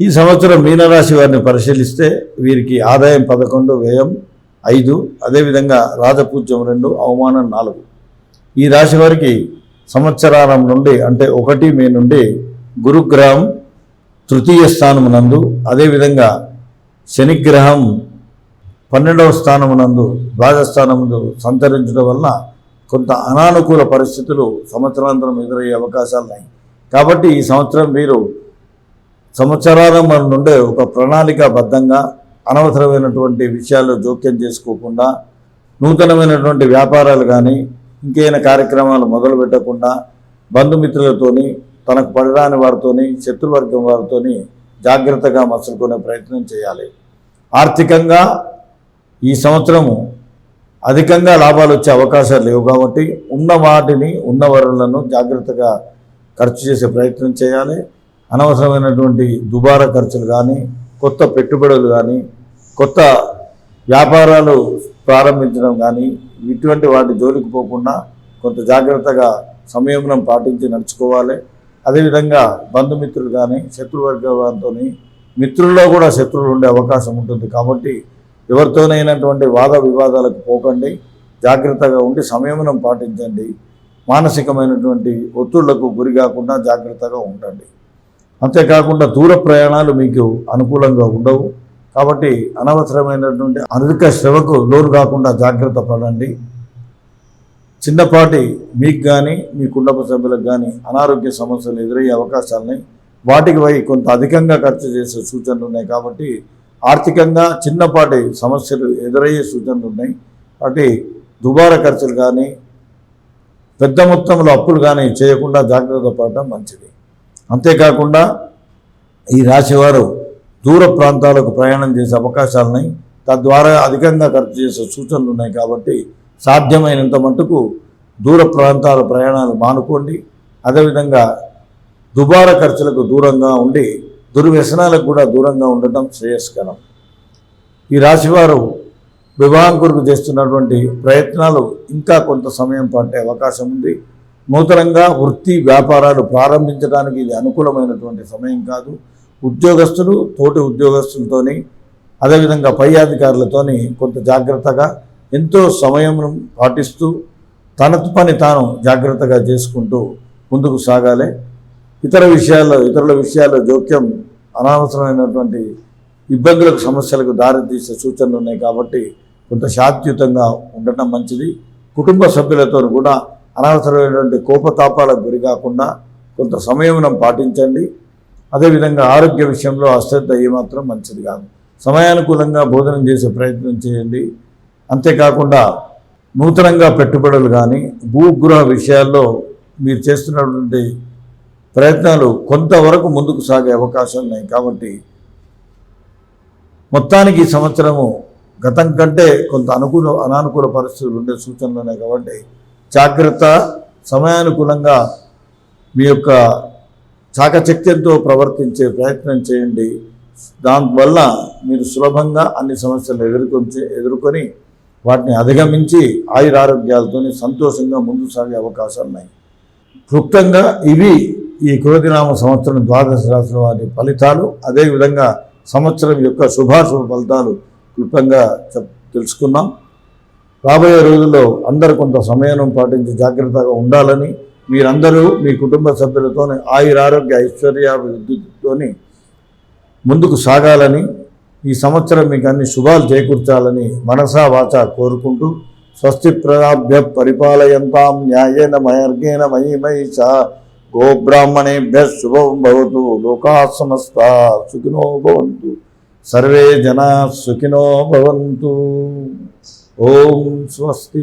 ఈ సంవత్సరం మీనరాశి వారిని పరిశీలిస్తే వీరికి ఆదాయం పదకొండు వ్యయం ఐదు అదేవిధంగా రాజపూజ్యం రెండు అవమానం నాలుగు. ఈ రాశి వారికి సంవత్సరారం నుండి అంటే ఒకటి మే నుండి గురుగ్రహం తృతీయ స్థానమునందు అదేవిధంగా శనిగ్రహం పన్నెండవ స్థానమునందు ద్వాదస్థానముందు సంతరించడం వల్ల కొంత అనానుకూల పరిస్థితులు సంవత్సరాంతరం ఎదురయ్యే అవకాశాలు ఉన్నాయి. కాబట్టి ఈ సంవత్సరం మీరు సంవత్సరాల నుండే ఒక ప్రణాళికాబద్ధంగా అనవసరమైనటువంటి విషయాల్లో జోక్యం చేసుకోకుండా నూతనమైనటువంటి వ్యాపారాలు కానీ ఇంకేమైనా కార్యక్రమాలు మొదలు పెట్టకుండా బంధుమిత్రులతోని తనకు పడరాని వారితోని శత్రువర్గం వారితోని జాగ్రత్తగా మసులుకునే ప్రయత్నం చేయాలి. ఆర్థికంగా ఈ సంవత్సరము అధికంగా లాభాలు వచ్చే అవకాశాలు లేవు కాబట్టి ఉన్న వాటిని ఉన్న వరులను జాగ్రత్తగా ఖర్చు చేసే ప్రయత్నం చేయాలి. అనవసరమైనటువంటి దుబారా ఖర్చులు కానీ కొత్త పెట్టుబడులు కానీ కొత్త వ్యాపారాలు ప్రారంభించడం కానీ ఇటువంటి వాటి జోలికి పోకుండా కొంత జాగ్రత్తగా సంయమనం పాటించి నడుచుకోవాలి. అదేవిధంగా బంధుమిత్రులు కానీ శత్రువర్గంతో మిత్రుల్లో కూడా శత్రువులు ఉండే అవకాశం ఉంటుంది. కాబట్టి ఎవరితోనైనటువంటి వాద వివాదాలకు పోకండి. జాగ్రత్తగా ఉండి సంయమనం పాటించండి. మానసికమైనటువంటి ఒత్తిళ్ళకు గురి కాకుండా జాగ్రత్తగా ఉండండి. అంతేకాకుండా దూర ప్రయాణాలు మీకు అనుకూలంగా ఉండవు. కాబట్టి అనవసరమైనటువంటి అధిక శ్రమకు లోను కాకుండా జాగ్రత్త పడండి. చిన్నపాటి మీకు కానీ మీ కుటుంబ సభ్యులకు కానీ అనారోగ్య సమస్యలు ఎదురయ్యే అవకాశాలని వాటికి వై కొంత అధికంగా ఖర్చు చేసే సూచనలు ఉన్నాయి. కాబట్టి ఆర్థికంగా చిన్నపాటి సమస్యలు ఎదురయ్యే సూచనలు ఉన్నాయి. కాబట్టి దుబారా ఖర్చులు కానీ పెద్ద మొత్తంలో అప్పులు కానీ చేయకుండా జాగ్రత్త పడటం మంచిది. అంతేకాకుండా ఈ రాశివారు దూర ప్రాంతాలకు ప్రయాణం చేసే అవకాశాలున్నాయి. తద్వారా అధికంగా ఖర్చు చేసే సూచనలు ఉన్నాయి కాబట్టి సాధ్యమైనంత మటుకు దూర ప్రాంతాల ప్రయాణాలు మానుకోండి. అదేవిధంగా దుబారా ఖర్చులకు దూరంగా ఉండి దుర్వ్యసనాలకు కూడా దూరంగా ఉండటం శ్రేయస్కరం. ఈ రాశివారు వివాహం కొరకు చేస్తున్నటువంటి ప్రయత్నాలు ఇంకా కొంత సమయం పట్టే అవకాశం ఉంది. నూతనంగా వృత్తి వ్యాపారాలు ప్రారంభించడానికి ఇది అనుకూలమైనటువంటి సమయం కాదు. ఉద్యోగస్తులు తోటి ఉద్యోగస్తులతోని అదేవిధంగా పై అధికారులతోని కొంత జాగ్రత్తగా ఎంతో సమయం పాటిస్తూ తన పని తాను జాగ్రత్తగా చేసుకుంటూ ముందుకు సాగాలి. ఇతర విషయాల్లో ఇతరుల విషయాల్లో జోక్యం అనవసరమైనటువంటి ఇబ్బందులకు సమస్యలకు దారితీసే సూచనలు ఉన్నాయి కాబట్టి కొంత శాంతియుతంగా ఉండటం మంచిది. కుటుంబ సభ్యులతో కూడా అనవసరమైనటువంటి కోపతాపాలకు గురి కాకుండా కొంత సంయమనం పాటించండి. అదేవిధంగా ఆరోగ్య విషయంలో అశ్రద్ధ ఏమాత్రం మంచిది కాదు. సమయానుకూలంగా భోజనం చేసే ప్రయత్నం చేయండి. అంతేకాకుండా నూతనంగా పెట్టుబడులు కానీ భూగృహ విషయాల్లో మీరు చేస్తున్నటువంటి ప్రయత్నాలు కొంతవరకు ముందుకు సాగే అవకాశాలు ఉన్నాయి. కాబట్టి మొత్తానికి ఈ సంవత్సరము గతం కంటే కొంత అనుకూల అనానుకూల పరిస్థితులు ఉండే సూచనలు ఉన్నాయి. కాబట్టి జాగ్రత్త సమయానుకూలంగా మీ యొక్క చాకచక్యంతో ప్రవర్తించే ప్రయత్నం చేయండి. దానివల్ల మీరు సులభంగా అన్ని సమస్యలు ఎదుర్కొని ఎదుర్కొని వాటిని అధిగమించి ఆయురారోగ్యాలతో సంతోషంగా ముందు సాగే అవకాశాలు ఉన్నాయి. క్లుప్తంగా ఇవి ఈ కృతినామ సంవత్సరం ద్వాదశ రాశుల వారి ఫలితాలు అదేవిధంగా సంవత్సరం యొక్క శుభాశుభ ఫలితాలు క్లుప్తంగా చెప్ తెలుసుకున్నాం. రాబోయే రోజుల్లో అందరు కొంత సమయం పాటించి జాగ్రత్తగా ఉండాలని మీరందరూ మీ కుటుంబ సభ్యులతోని ఆయురారోగ్య ఐశ్వర్యాభివృద్ధితోని ముందుకు సాగాలని ఈ సంవత్సరం మీకు అన్ని శుభాలు చేకూర్చాలని మనసా వాచ కోరుకుంటూ స్వస్తి ప్రదాభ్య పరిపాలయంతాం న్యాయేన మయర్గేణ మహిమై చ గోబ్రాహ్మణేభ్య శుభం భవతు లోకా సమస్త సుఖినో భవంతు. సర్వే జనా సుఖినో భవంతు. ఓం స్వస్తి.